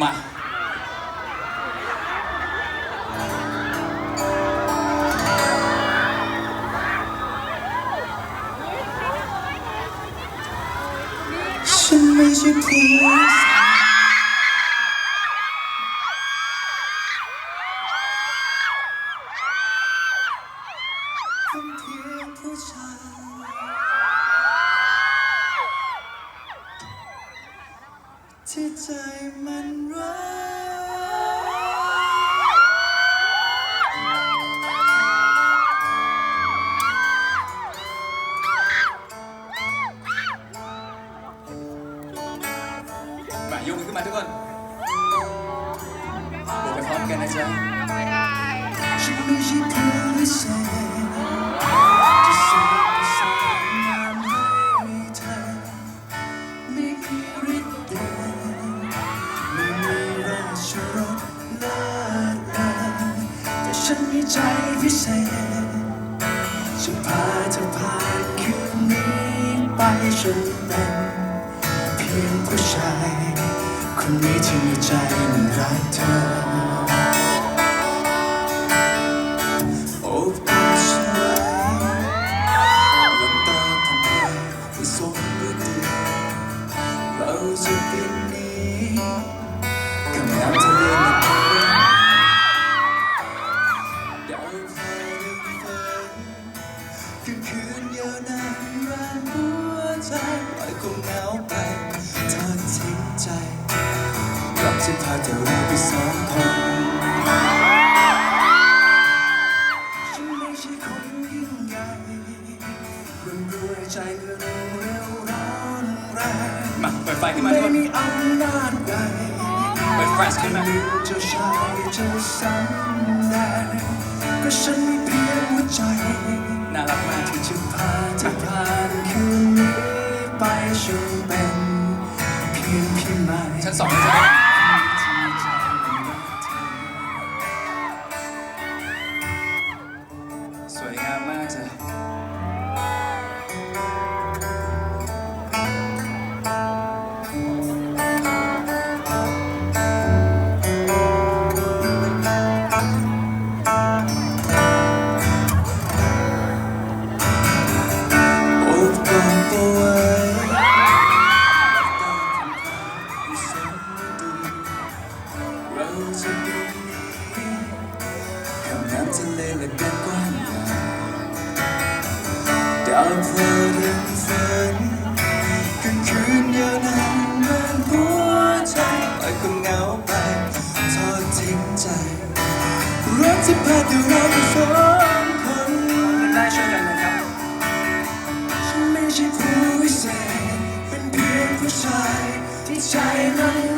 มาฉันไม่ใช่ผู้เป็นเพียงผู้ชาย ที่ใจมันรักมายกมือขึ้นมาทุกคนโบกไปพร้อมกันนะจ๊ะฉันไม่ใช่ผู้วิเศษ ฉันมีใจพิเศษจะพาเธอผ่านคืนนี้ไปฉันเป็นเพียงผู้ชาย คนนี้ที่มีใจมันรักเธอ งเหงาไปเธอทิ้งใจรับเส้นทางที่เราไปสองคนฉันไม่ใช่คนยิ่งใหญ่ร่ำรวยใจเงินเร็วร้อนแรงมาเปิดไฟขึ้นมาทุกไม่คนมีอำนาจใดเปิดแฟลชขึ้นมา เจ้าชายเจ้าสำแดงก็ฉัน เป็นเพียงพี่ใหม่ชั้นสอง เรืองฝันกลางคืนยาวนานแรงหัวใจปล่อยความเหงาไปทอดทิ้งใจรักที่พาตัวเราไปสองคนได้ช่วยกันนะครับฉันไม่ใช่ผู้วิเศษเป็นเพียงผู้ชายที่ใจมัน